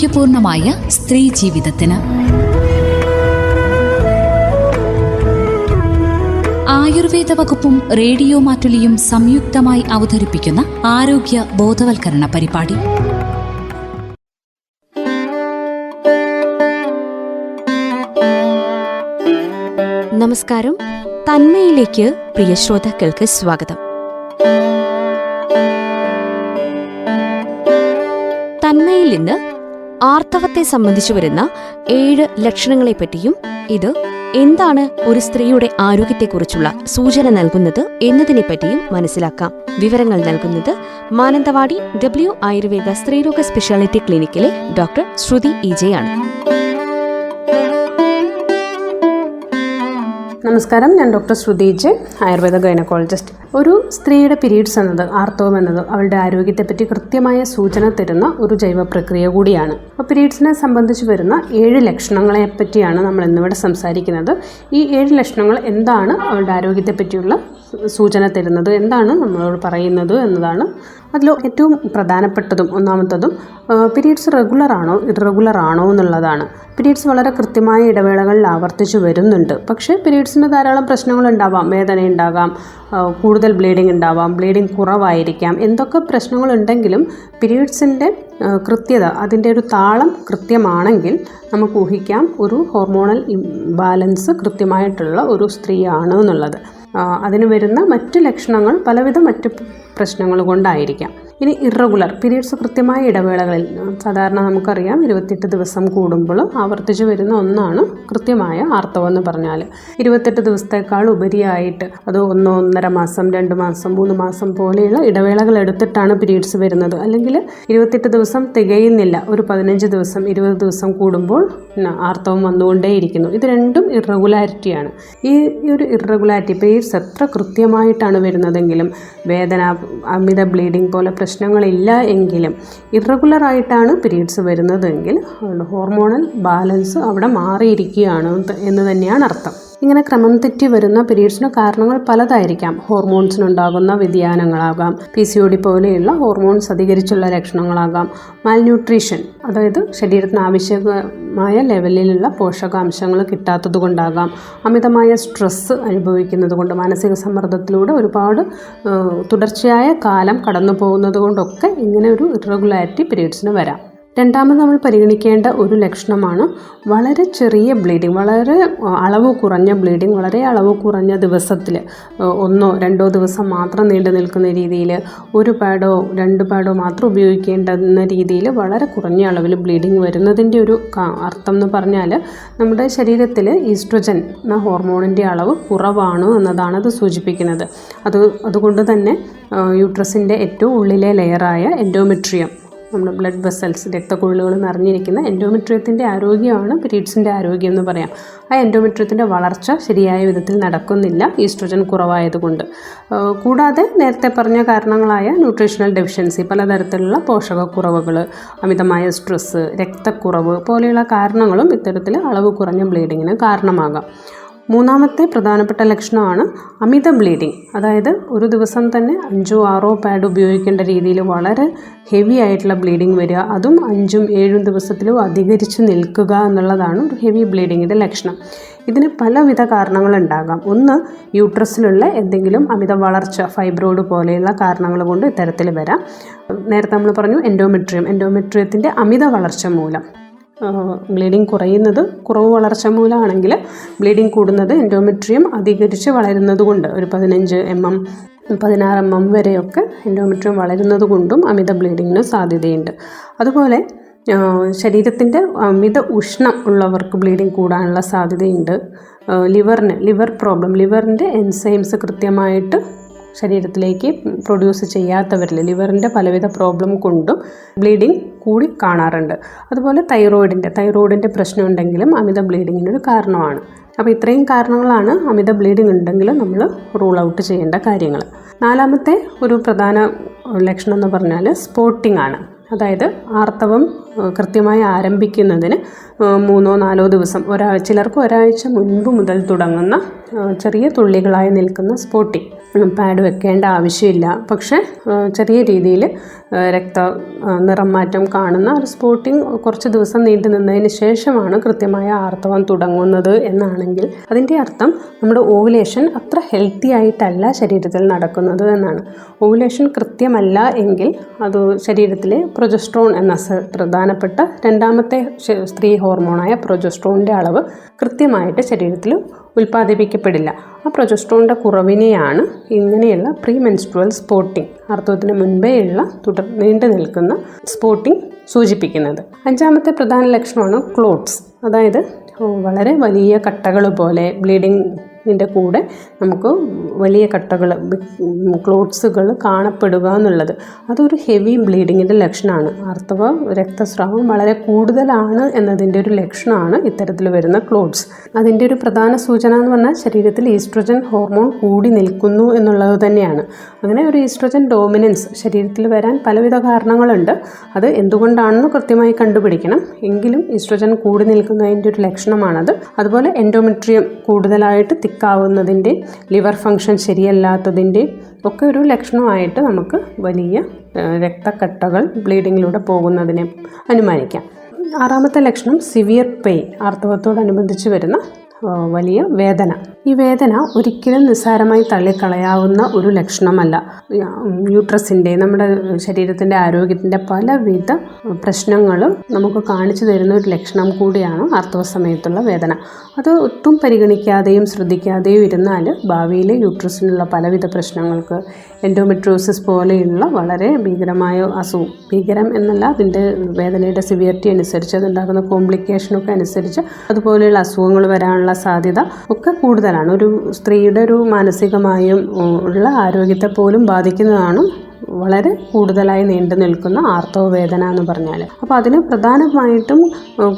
ആരോഗ്യപൂർണമായ സ്ത്രീ ജീവിതത്തിന്. ആയുർവേദ വകുപ്പും റേഡിയോ മാറ്റുലിയും സംയുക്തമായി അവതരിപ്പിക്കുന്ന ആരോഗ്യ ബോധവൽക്കരണ പരിപാടി. നമസ്കാരം. തന്മയിലേക്ക് പ്രിയ ശ്രോതാക്കൾക്ക് സ്വാഗതം. തന്മയിൽ ഇന്ന് ആർത്തവത്തെ സംബന്ധിച്ചു വരുന്ന ഏഴ് ലക്ഷണങ്ങളെപ്പറ്റിയും ഇത് എന്താണ് ഒരു സ്ത്രീയുടെ ആരോഗ്യത്തെക്കുറിച്ചുള്ള സൂചന നൽകുന്നത് എന്നതിനെപ്പറ്റിയും മനസ്സിലാക്കാം. വിവരങ്ങൾ നൽകുന്നത് മാനന്തവാടി ഡബ്ല്യു ആയുർവേദ സ്ത്രീരോഗ സ്പെഷ്യാലിറ്റി ക്ലിനിക്കിലെ ഡോക്ടർ ശ്രുതി ഇജയാണ് നമസ്കാരം. ഞാൻ ഡോക്ടർ ശ്രുതി ഇജെ ആയുർവേദ ഗൈനക്കോളജിസ്റ്റ്. ഒരു സ്ത്രീയുടെ പീരീഡ്സ് എന്നത് ആർത്തവം എന്നത് അവളുടെ ആരോഗ്യത്തെപ്പറ്റി കൃത്യമായ സൂചന തരുന്ന ഒരു ജൈവ പ്രക്രിയ കൂടിയാണ്. അപ്പോൾ പീരീഡ്സിനെ സംബന്ധിച്ച് വരുന്ന ഏഴ് ലക്ഷണങ്ങളെ പറ്റിയാണ് നമ്മൾ ഇന്നിവിടെ സംസാരിക്കുന്നത്. ഈ ഏഴ് ലക്ഷണങ്ങൾ എന്താണ് അവളുടെ ആരോഗ്യത്തെ പറ്റിയുള്ള സൂചന തരുന്നത് എന്താണ് നമ്മളോട് പറയുന്നത് എന്നതാണ്. അതിൽ ഏറ്റവും പ്രധാനപ്പെട്ടതും ഒന്നാമത്തതും പീരീഡ്സ് റെഗുലർ ആണോ ഇറഗുലർ ആണോ എന്നുള്ളതാണ്. പീരീഡ്സ് വളരെ കൃത്യമായ ഇടവേളകളിൽ ആവർത്തിച്ചു വരുന്നുണ്ട്. പക്ഷേ പീരീഡ്സിന് ധാരാളം പ്രശ്നങ്ങളുണ്ടാവാം വേദന ഉണ്ടാകാം ആ, കൂടുതൽ ബ്ലീഡിംഗ് ഉണ്ടാവാം ബ്ലീഡിംഗ് കുറവായിരിക്കാം എന്തൊക്കെ പ്രശ്നങ്ങളുണ്ടെങ്കിലും പീരീഡ്സിന്റെ കൃത്യത അതിന്റെ ഒരു താളം കൃത്യമാണെങ്കിൽ നമുക്ക് ഊഹിക്കാം ഒരു ഹോർമോണൽ ബാലൻസ് കൃത്യമായിട്ടുള്ള ഒരു സ്ത്രീയാണ് എന്നുള്ളത്. അതിന് വരുന്ന മറ്റ് ലക്ഷണങ്ങൾ പലവിധ മറ്റ് പ്രശ്നങ്ങൾ കൊണ്ടായിരിക്കാം. ഇനി ഇറഗുലർ പീരീഡ്സ് കൃത്യമായ ഇടവേളകളിൽ സാധാരണ നമുക്കറിയാം ഇരുപത്തെട്ട് ദിവസം കൂടുമ്പോൾ ആവർത്തിച്ചു വരുന്ന ഒന്നാണ് കൃത്യമായ ആർത്തവം എന്ന് പറഞ്ഞാൽ ഇരുപത്തെട്ട് ദിവസത്തേക്കാൾ ഉപരിയായിട്ട് അത് ഒന്നോ ഒന്നര മാസം രണ്ട് മാസം മൂന്ന് മാസം പോലെയുള്ള ഇടവേളകൾ എടുത്തിട്ടാണ് പീരീഡ്സ് വരുന്നത്. അല്ലെങ്കിൽ ഇരുപത്തെട്ട് ദിവസം തികയുന്നില്ല ഒരു പതിനഞ്ച് ദിവസം ഇരുപത് ദിവസം കൂടുമ്പോൾ ആർത്തവം വന്നുകൊണ്ടേയിരിക്കുന്നു. ഇത് രണ്ടും ഇറഗുലാരിറ്റിയാണ് ഈ ഒരു ഇറഗുലാരിറ്റി പീരീഡ്സ് എത്ര കൃത്യമായിട്ടാണ് വരുന്നതെങ്കിലും വേദന അമിത ബ്ലീഡിംഗ് പോലെ പ്രശ്നങ്ങളില്ല എങ്കിലും ഇറഗുലർ ആയിട്ടാണ് പീരീഡ്സ് വരുന്നതെങ്കിൽ ഹോർമോണൽ ബാലൻസ് അവിടെ മാറിയിരിക്കുകയാണ് എന്ന് തന്നെയാണ് അർത്ഥം. ഇങ്ങനെ ക്രമം തെറ്റി വരുന്ന പീരീഡ്സിന് കാരണങ്ങൾ പലതായിരിക്കാം. ഹോർമോൺസിനുണ്ടാകുന്ന വ്യതിയാനങ്ങളാകാം. പി സി ഒ ഡി പോലെയുള്ള ഹോർമോൺസ് അധികരിച്ചുള്ള ലക്ഷണങ്ങളാകാം. മാൽന്യൂട്രീഷൻ അതായത് ശരീരത്തിന് ആവശ്യമായ ലെവലിലുള്ള പോഷകാംശങ്ങൾ കിട്ടാത്തത് കൊണ്ടാകാം അമിതമായ സ്ട്രെസ്സ് അനുഭവിക്കുന്നത് കൊണ്ട് മാനസിക സമ്മർദ്ദത്തിലൂടെ ഒരുപാട് തുടർച്ചയായ കാലം കടന്നു പോകുന്നത് കൊണ്ടൊക്കെ ഇങ്ങനെ ഒരു ഇറഗുലാരിറ്റി പീരീഡ്സിന് വരാം. രണ്ടാമത് നമ്മൾ പരിഗണിക്കേണ്ട ഒരു ലക്ഷണമാണ് വളരെ ചെറിയ ബ്ലീഡിങ് വളരെ അളവ് കുറഞ്ഞ ബ്ലീഡിങ് വളരെ അളവ് കുറഞ്ഞ ദിവസത്തിൽ ഒന്നോ രണ്ടോ ദിവസം മാത്രം നീണ്ടു നിൽക്കുന്ന രീതിയിൽ ഒരു പാഡോ രണ്ട് പാഡോ മാത്രം ഉപയോഗിക്കേണ്ടെന്ന രീതിയിൽ വളരെ കുറഞ്ഞ അളവിൽ ബ്ലീഡിങ് വരുന്നതിന്റെ ഒരു അർത്ഥം എന്ന് പറഞ്ഞാൽ നമ്മുടെ ശരീരത്തിൽ ഈസ്ട്രജൻ എന്ന ഹോർമോണിന്റെ അളവ് കുറവാണ് എന്നതാണ് അത് സൂചിപ്പിക്കുന്നത്. അത് അതുകൊണ്ട് തന്നെ യൂട്രസിന്റെ ഏറ്റവും ഉള്ളിലെ ലെയറായ എൻഡോമെട്രിയം നമ്മുടെ ബ്ലഡ് വെസൽസ് രക്തക്കുഴലുകൾ നിറഞ്ഞിരിക്കുന്ന എൻഡോമെട്രിയത്തിന്റെ ആരോഗ്യമാണ് പീരീഡ്സിന്റെ ആരോഗ്യം എന്ന് പറയാം. ആ എൻഡോമെട്രിയത്തിന്റെ വളർച്ച ശരിയായ വിധത്തിൽ നടക്കുന്നില്ല ഈസ്ട്രോജൻ കുറവായതുകൊണ്ട്. കൂടാതെ നേരത്തെ പറഞ്ഞ കാരണങ്ങളായ ന്യൂട്രീഷണൽ ഡെഫിഷ്യൻസി പലതരത്തിലുള്ള പോഷകക്കുറവുകൾ അമിതമായ സ്ട്രെസ്സ് രക്തക്കുറവ് പോലെയുള്ള കാരണങ്ങളും ഇത്തരത്തിൽ അളവ് കുറഞ്ഞ ബ്ലീഡിങ്ങിന് കാരണമാകാം. മൂന്നാമത്തെ പ്രധാനപ്പെട്ട ലക്ഷണമാണ് അമിത ബ്ലീഡിങ് അതായത് ഒരു ദിവസം തന്നെ അഞ്ചോ ആറോ പാഡ് ഉപയോഗിക്കേണ്ട രീതിയിൽ വളരെ ഹെവി ആയിട്ടുള്ള ബ്ലീഡിങ് വരിക അതും അഞ്ചും ഏഴും ദിവസത്തിലും അധികരിച്ച് നിൽക്കുക എന്നുള്ളതാണ് ഒരു ഹെവി ബ്ലീഡിങ്ങിന്റെ ലക്ഷണം. ഇതിന് പലവിധ കാരണങ്ങളുണ്ടാകാം ഒന്ന് യൂട്രസിലുള്ള എന്തെങ്കിലും അമിത വളർച്ച ഫൈബ്രോയിഡ് പോലെയുള്ള കാരണങ്ങൾ കൊണ്ട് ഇത്തരത്തിൽ വരാം. നേരത്തെ നമ്മൾ പറഞ്ഞു എൻഡോമെട്രിയം എൻഡോമെട്രിയത്തിന്റെ അമിത വളർച്ച മൂലം. ബ്ലീഡിങ് കുറയുന്നത് കുറവ് വളർച്ച മൂലമാണെങ്കിൽ ബ്ലീഡിങ് കൂടുന്നത് എൻഡോമെട്രിയം അധികരിച്ച് വളരുന്നത് കൊണ്ട് ഒരു പതിനഞ്ച് എം എം പതിനാറ് എം എം വരെയൊക്കെ എൻഡോമെട്രിയം വളരുന്നത് കൊണ്ടും അമിത ബ്ലീഡിങ്ങിന് സാധ്യതയുണ്ട്. അതുപോലെ ശരീരത്തിന്റെ അമിത ഉഷ്ണം ഉള്ളവർക്ക് ബ്ലീഡിങ് കൂടാനുള്ള സാധ്യതയുണ്ട്. ലിവറിന് ലിവർ പ്രോബ്ലം ലിവറിന്റെ എൻസൈംസ് കൃത്യമായിട്ട് ശരീരത്തിലേക്ക് പ്രൊഡ്യൂസ് ചെയ്യാത്തവരിൽ ലിവറിന്റെ പലവിധ പ്രോബ്ലം കൊണ്ടും ബ്ലീഡിങ് കൂടി കാണാറുണ്ട്. അതുപോലെ തൈറോയിഡിന്റെ തൈറോയിഡിന്റെ പ്രശ്നം ഉണ്ടെങ്കിലും അമിത ബ്ലീഡിങ്ങിനൊരു കാരണമാണ്. അപ്പോൾ ഇത്രയും കാരണങ്ങളാണ് അമിത ബ്ലീഡിംഗ് ഉണ്ടെങ്കിൽ നമ്മൾ റൂൾ ഔട്ട് ചെയ്യേണ്ട കാര്യങ്ങൾ നാലാമത്തെ ഒരു പ്രധാന ലക്ഷണം എന്ന് പറഞ്ഞാൽ സ്പോട്ടിംഗ് ആണ്. അതായത് ആർത്തവം കൃത്യമായി ആരംഭിക്കുന്നതിന് മൂന്നോ നാലോ ദിവസം. ഒരാഴ്ച ചിലർക്ക് ഒരാഴ്ച മുൻപ് മുതൽ തുടങ്ങുന്ന ചെറിയ തുള്ളികളായി നിൽക്കുന്ന സ്പോട്ടി പാഡ് വെക്കേണ്ട ആവശ്യമില്ല. പക്ഷേ ചെറിയ രീതിയിൽ രക്ത നിറം മാറ്റം കാണുന്ന ഒരു സ്പോട്ടിംഗ് കുറച്ച് ദിവസം നീണ്ടു നിന്നതിന് ശേഷമാണ് കൃത്യമായ ആർത്തവം തുടങ്ങുന്നത് എന്നാണെങ്കിൽ. അതിന്റെ അർത്ഥം നമ്മുടെ ഓവുലേഷൻ അത്ര ഹെൽത്തി ആയിട്ടല്ല ശരീരത്തിൽ നടക്കുന്നത് എന്നാണ്. ഓവുലേഷൻ കൃത്യമല്ല എങ്കിൽ അത് ശരീരത്തിലെ പ്രൊജസ്ട്രോൺ എന്ന പ്രധാനപ്പെട്ട രണ്ടാമത്തെ സ്ത്രീ ഹോർമോണായ പ്രൊജസ്ട്രോണിന്റെ അളവ് കൃത്യമായിട്ട് ശരീരത്തിൽ ഉൽപ്പാദിപ്പിക്കപ്പെടില്ല. ആ പ്രൊജസ്ട്രോണിന്റെ കുറവിനെയാണ് ഇങ്ങനെയുള്ള പ്രീ മെൻസ്ട്രുവൽ സ്പോട്ടിംഗ് അർത്ഥത്തിന് മുൻപേ ഉള്ള തുടർ നീണ്ടു നിൽക്കുന്ന സ്പോട്ടിംഗ് സൂചിപ്പിക്കുന്നത്. അഞ്ചാമത്തെ പ്രധാന ലക്ഷണമാണ് ക്ലോട്ട്സ്. അതായത് വളരെ വലിയ കട്ടകൾ പോലെ ബ്ലീഡിങ്ങിന്റെ കൂടെ നമുക്ക് വലിയ കട്ടകൾ ക്ലോട്ട്സുകൾ കാണപ്പെടുക എന്നുള്ളത്. അതൊരു ഹെവി ബ്ലീഡിങ്ങിന്റെ ലക്ഷണമാണ്. അർത്ഥവ രക്തസ്രാവം വളരെ കൂടുതലാണ് എന്നതിന്റെ ഒരു ലക്ഷണമാണ് ഇത്തരത്തിൽ വരുന്ന ക്ലോട്ട്സ് അതിന്റെ ഒരു പ്രധാന സൂചന എന്ന് പറഞ്ഞാൽ ശരീരത്തിൽ ഈസ്ട്രജൻ ഹോർമോൺ കൂടി നിൽക്കുന്നു എന്നുള്ളത് തന്നെയാണ്. അങ്ങനെ ഒരു ഈസ്ട്രജൻ ഡോമിനൻസ് ശരീരത്തിൽ വരാൻ പലവിധ കാരണങ്ങളുണ്ട്. അത് എന്തുകൊണ്ടാണെന്ന് കൃത്യമായി കണ്ടുപിടിക്കണം. എങ്കിലും ഈസ്ട്രജൻ കൂടി നിൽക്കുന്നതിന്റെ ഒരു ലക്ഷണമാണത്. അതുപോലെ എൻഡോമെട്രിയം കൂടുതലായിട്ട് തിക്കാവുന്നതിന്റെ ലിവർ ഫങ്ഷൻ ശരിയല്ലാത്തതിന്റെ ഒക്കെ ഒരു ലക്ഷണമായിട്ട് നമുക്ക് വലിയ രക്തക്കട്ടകൾ ബ്ലീഡിങ്ങിലൂടെ പോകുന്നതിനെ അനുമാനിക്കാം. ആറാമത്തെ ലക്ഷണം സിവിയർ പെയിൻ ആർത്തവത്തോടനുബന്ധിച്ച് വരുന്ന വലിയ വേദന. ഈ വേദന ഒരിക്കലും നിസ്സാരമായി തള്ളിക്കളയാവുന്ന ഒരു ലക്ഷണമല്ല. യൂട്രസിന്റെ നമ്മുടെ ശരീരത്തിന്റെ ആരോഗ്യത്തിന്റെ പലവിധ പ്രശ്നങ്ങളും നമുക്ക് കാണിച്ചു തരുന്ന ഒരു ലക്ഷണം കൂടിയാണ് ആർത്തവ സമയത്തുള്ള വേദന. അത് ഒട്ടും പരിഗണിക്കാതെയും ശ്രദ്ധിക്കാതെയും ഇരുന്നാൽ ഭാവിയിൽ യൂട്രസിനുള്ള പലവിധ പ്രശ്നങ്ങൾക്ക് എൻഡോമെട്രോസിസ് പോലെയുള്ള വളരെ ഭീകരമായ അസുഖം. ഭീകരം എന്നല്ല അതിന്റെ വേദനയുടെ സിവിയറിറ്റി അനുസരിച്ച് അതുണ്ടാകുന്ന കോംപ്ലിക്കേഷനൊക്കെ അനുസരിച്ച് അതുപോലെയുള്ള അസുഖങ്ങൾ വരാനുള്ള സാധ്യത ഒക്കെ കൂടുതലാണ്. ഒരു സ്ത്രീയുടെ ഒരു മാനസികമായും ഉള്ള ആരോഗ്യത്തെ പോലും ബാധിക്കുന്നതാണ് വളരെ കൂടുതലായി നീണ്ടു നിൽക്കുന്ന ആർത്തവ വേദന എന്ന് പറഞ്ഞാൽ അപ്പോൾ അതിന് പ്രധാനമായിട്ടും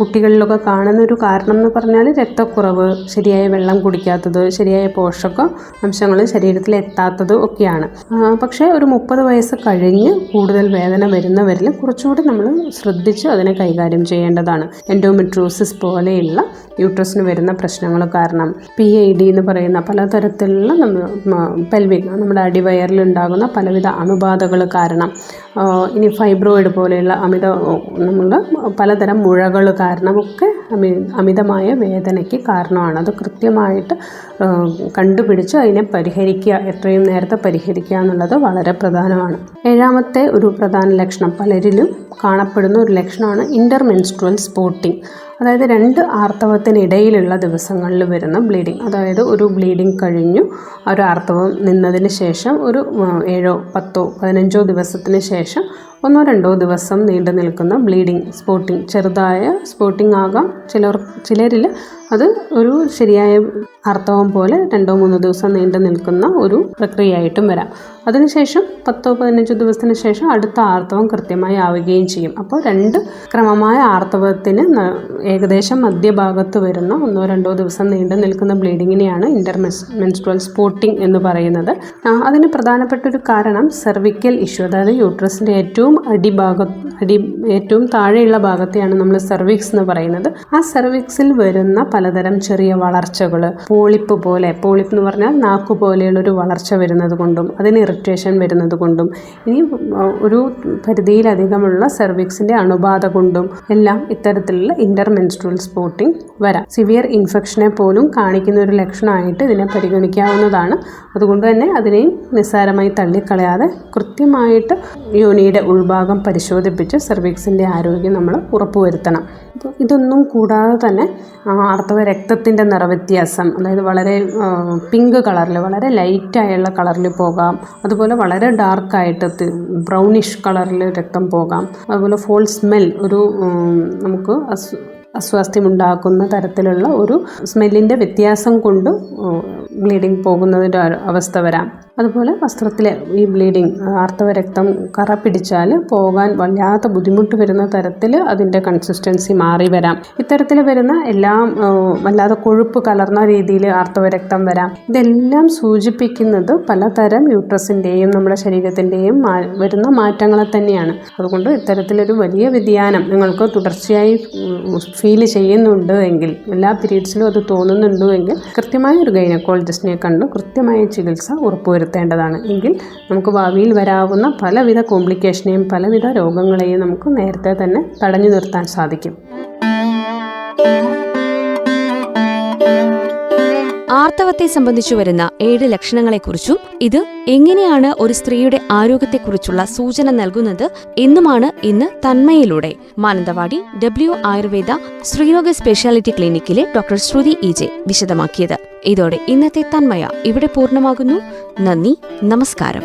കുട്ടികളിലൊക്കെ കാണുന്ന ഒരു കാരണം എന്ന് പറഞ്ഞാൽ രക്തക്കുറവ് ശരിയായ വെള്ളം കുടിക്കാത്തത് ശരിയായ പോഷക അംശങ്ങൾ ശരീരത്തിൽ എത്താത്തത് ഒക്കെയാണ്. പക്ഷേ ഒരു മുപ്പത് വയസ്സ് കഴിഞ്ഞ് കൂടുതൽ വേദന വരുന്നവരിൽ കുറച്ചുകൂടി നമ്മൾ ശ്രദ്ധിച്ച് അതിനെ കൈകാര്യം ചെയ്യേണ്ടതാണ്. എൻഡോമെട്രോസിസ് പോലെയുള്ള യൂട്രസിന് വരുന്ന പ്രശ്നങ്ങൾ കാരണം. പി ഐ ഡി എന്ന് പറയുന്ന പലതരത്തിലുള്ള നമ്മൾ പെൽവിക് നമ്മുടെ അടിവയറിൽ ഉണ്ടാകുന്ന പലവിധ അണുബാധകൾ കാരണം ഇനി ഫൈബ്രോയിഡ് പോലെയുള്ള അമിത നമ്മൾ പലതരം മുഴകൾ കാരണമൊക്കെ അമി അമിതമായ വേദനയ്ക്ക് കാരണമാണ്. അത് കൃത്യമായിട്ട് കണ്ടുപിടിച്ച് അതിനെ പരിഹരിക്കുക എത്രയും നേരത്തെ പരിഹരിക്കുക എന്നുള്ളത് വളരെ പ്രധാനമാണ്. ഏഴാമത്തെ ഒരു പ്രധാന ലക്ഷണം പലരിലും കാണപ്പെടുന്ന ഒരു ലക്ഷണമാണ് ഇന്റർമെൻസ്ട്രൽ സ്പോട്ടിംഗ് അതായത് രണ്ട് ആർത്തവത്തിനിടയിലുള്ള ദിവസങ്ങളിൽ വരുന്ന ബ്ലീഡിങ്. അതായത് ഒരു ബ്ലീഡിങ് കഴിഞ്ഞു ഒരു ആർത്തവം നിന്നതിന് ശേഷം ഒരു ഏഴോ പത്തോ പതിനഞ്ചോ ദിവസത്തിന് ശേഷം ഒന്നോ രണ്ടോ ദിവസം നീണ്ടു നിൽക്കുന്ന ബ്ലീഡിങ് സ്പോട്ടിംഗ് ചെറുതായ സ്പോട്ടിംഗ് ആകാം. ചിലർ ചിലരിൽ അത് ഒരു ശരിയായ അർത്ഥവും പോലെ രണ്ടോ മൂന്നോ ദിവസം നീണ്ടു നിൽക്കുന്ന ഒരു പ്രക്രിയയായിട്ടും വരാം. അതിനുശേഷം പത്തോ പതിനഞ്ചോ ദിവസത്തിന് ശേഷം അടുത്ത ആർത്തവം കൃത്യമായി ആവുകയും ചെയ്യും. അപ്പോൾ രണ്ട് ക്രമമായ ആർത്തവത്തിന് ഏകദേശം മധ്യഭാഗത്ത് വരുന്ന ഒന്നോ രണ്ടോ ദിവസം നീണ്ടു നിൽക്കുന്ന ബ്ലീഡിങ്ങിനെയാണ് ഇന്റർമെസ് മെൻസ്ട്രൽ സ്പോട്ടിംഗ് എന്ന് പറയുന്നത്. അതിന് പ്രധാനപ്പെട്ട ഒരു കാരണം സെർവിക്കൽ ഇഷ്യൂ അതായത് യൂട്രസിന്റെ ഏറ്റവും അടിഭാഗ അടി ഏറ്റവും താഴെയുള്ള ഭാഗത്തെയാണ് നമ്മൾ സെർവിക്സ് എന്ന് പറയുന്നത്. ആ സെർവിക്സിൽ വരുന്ന പലതരം ചെറിയ വളർച്ചകൾ പോളിപ്പ് പോലെ പോളിപ്പ് എന്ന് പറഞ്ഞാൽ നാക്ക് പോലെയുള്ള ഒരു വളർച്ച വരുന്നത് കൊണ്ടും അതിന് ഇറിറ്റേഷൻ വരുന്നത് കൊണ്ടും ഇനി ഒരു പരിധിയിലധികമുള്ള സെർവിക്സിന്റെ അണുബാധ കൊണ്ടും എല്ലാം ഇത്തരത്തിലുള്ള ഇന്റർമെൻസ്ട്രൽ സ്പോട്ടിംഗ് വരാം. സിവിയർ ഇൻഫെക്ഷനെ പോലും കാണിക്കുന്ന ഒരു ലക്ഷണമായിട്ട് ഇതിനെ പരിഗണിക്കാവുന്നതാണ്. അതുകൊണ്ട് തന്നെ അതിനെയും നിസ്സാരമായി തള്ളിക്കളയാതെ കൃത്യമായിട്ട് യോനിയുടെ ഉൾഭാഗം പരിശോധിപ്പിച്ച് സെർവിക്സിന്റെ ആരോഗ്യം നമ്മൾ ഉറപ്പുവരുത്തണം. അപ്പോൾ ഇതൊന്നും കൂടാതെ തന്നെ ആർത്തവ രക്തത്തിന്റെ നിറവ്യത്യാസം അതായത് വളരെ പിങ്ക് കളറിൽ വളരെ ലൈറ്റായുള്ള കളറിൽ പോകാം. അതുപോലെ വളരെ ഡാർക്കായിട്ട് ബ്രൗണിഷ് കളറിൽ രക്തം പോകാം. അതുപോലെ ഫോൾ സ്മെൽ ഒരു നമുക്ക് അസ് അസ്വാസ്ഥ്യമുണ്ടാക്കുന്ന തരത്തിലുള്ള ഒരു സ്മെല്ലിന്റെ വ്യത്യാസം കൊണ്ട് ബ്ലീഡിങ് പോകുന്നതിന്റെ അവസ്ഥ വരാം. അതുപോലെ വസ്ത്രത്തിലെ ഈ ബ്ലീഡിങ് ആർത്തവരക്തം കറ പിടിച്ചാൽ പോകാൻ വല്ലാത്ത ബുദ്ധിമുട്ട് വരുന്ന തരത്തിൽ അതിന്റെ കൺസിസ്റ്റൻസി മാറി വരാം. ഇത്തരത്തിൽ വരുന്ന എല്ലാം വല്ലാതെ കൊഴുപ്പ് കലർന്ന രീതിയിൽ ആർത്തവരക്തം വരാം. ഇതെല്ലാം സൂചിപ്പിക്കുന്നത് പലതരം യൂട്രസിന്റെയും നമ്മുടെ ശരീരത്തിന്റെയും വരുന്ന മാറ്റങ്ങളെ തന്നെയാണ്. അതുകൊണ്ട് ഇത്തരത്തിലൊരു വലിയ വ്യതിയാനം നിങ്ങൾക്ക് തുടർച്ചയായി ഫീൽ ചെയ്യുന്നുണ്ട് എങ്കിൽ എല്ലാ പീരീഡ്സിലും അത് തോന്നുന്നുണ്ട് എങ്കിൽ കൃത്യമായ ഒരു ഗൈനക്കോളജിസ്റ്റിനെ കണ്ട് കൃത്യമായ ചികിത്സ ഉറപ്പുവരുത്തേണ്ടതാണ്. വരുത്തേണ്ടതാണ് എങ്കിൽ നമുക്ക് ഭാവിയിൽ വരാവുന്ന പലവിധ കോംപ്ലിക്കേഷനെയും പലവിധ രോഗങ്ങളെയും നമുക്ക് നേരത്തെ തന്നെ തടഞ്ഞു നിർത്താൻ സാധിക്കും. ആർത്തവത്തെ സംബന്ധിച്ചു വരുന്ന ഏഴ് ലക്ഷണങ്ങളെക്കുറിച്ചും ഇത് എങ്ങനെയാണ് ഒരു സ്ത്രീയുടെ ആരോഗ്യത്തെക്കുറിച്ചുള്ള സൂചന നൽകുന്നത് എന്നുമാണ് ഇന്ന് തന്മയിലൂടെ. മാനന്തവാടി ഡബ്ല്യു ആയുർവേദ സ്ത്രീരോഗ സ്പെഷ്യാലിറ്റി ക്ലിനിക്കിലെ ഡോക്ടർ ശ്രുതി ഇജെ വിശദമാക്കിയത്. ഇതോടെ ഇന്നത്തെ തന്മയ ഇവിടെ പൂർണമാകുന്നു. നന്ദി നമസ്കാരം.